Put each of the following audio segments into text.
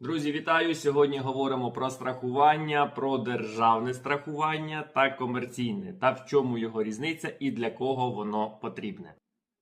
Друзі, вітаю! Сьогодні говоримо про страхування, про державне страхування та комерційне, та в чому його різниця і для кого воно потрібне.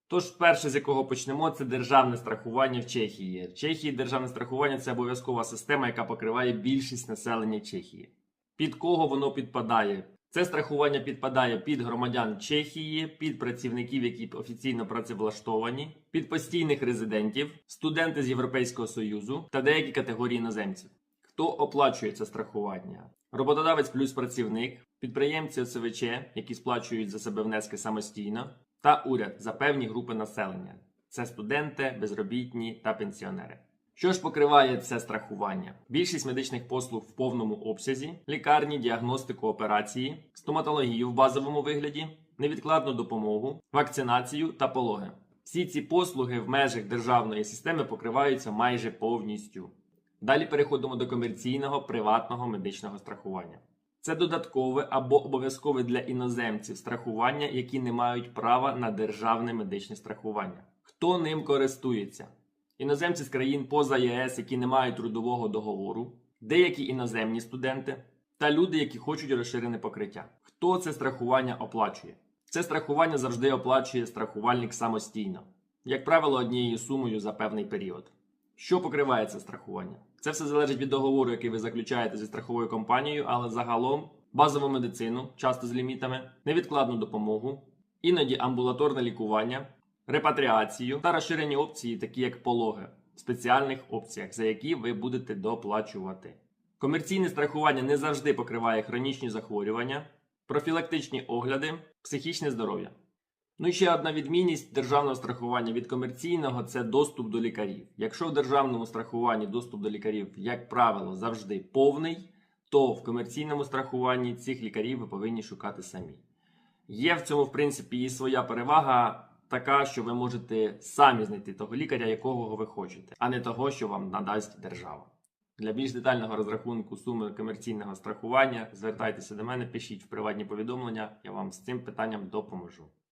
Тож, перше, з якого почнемо, це державне страхування в Чехії. В Чехії державне страхування це обов'язкова система, яка покриває більшість населення Чехії. Під кого воно підпадає? Це страхування підпадає під громадян Чехії, під працівників, які офіційно працевлаштовані, під постійних резидентів, студенти з Європейського Союзу та деякі категорії іноземців. Хто оплачує це страхування? Роботодавець плюс працівник, підприємці ОСВЧ, які сплачують за себе внески самостійно, та уряд за певні групи населення. Це студенти, безробітні та пенсіонери. Що ж покриває це страхування? Більшість медичних послуг в повному обсязі, лікарні, діагностику операції, стоматологію в базовому вигляді, невідкладну допомогу, вакцинацію та пологи. Всі ці послуги в межах державної системи покриваються майже повністю. Далі переходимо до комерційного приватного медичного страхування. Це додаткове або обов'язкове для іноземців страхування, які не мають права на державне медичне страхування. Хто ним користується? Іноземці з країн поза ЄС, які не мають трудового договору, деякі іноземні студенти та люди, які хочуть розширене покриття. Хто це страхування оплачує? Це страхування завжди оплачує страхувальник самостійно, як правило, однією сумою за певний період. Що покриває це страхування? Це все залежить від договору, який ви заключаєте зі страховою компанією, але загалом базову медицину, часто з лімітами, невідкладну допомогу, іноді амбулаторне лікування, репатріацію та розширені опції, такі як пологи, в спеціальних опціях, за які ви будете доплачувати. Комерційне страхування не завжди покриває хронічні захворювання, профілактичні огляди, психічне здоров'я. Ну і ще одна відмінність державного страхування від комерційного це доступ до лікарів. Якщо в державному страхуванні доступ до лікарів, як правило, завжди повний, то в комерційному страхуванні цих лікарів ви повинні шукати самі. Є в цьому, в принципі, і своя перевага така, що ви можете самі знайти того лікаря, якого ви хочете, а не того, що вам надасть держава. Для більш детального розрахунку суми комерційного страхування звертайтеся до мене, пишіть в приватні повідомлення, я вам з цим питанням допоможу.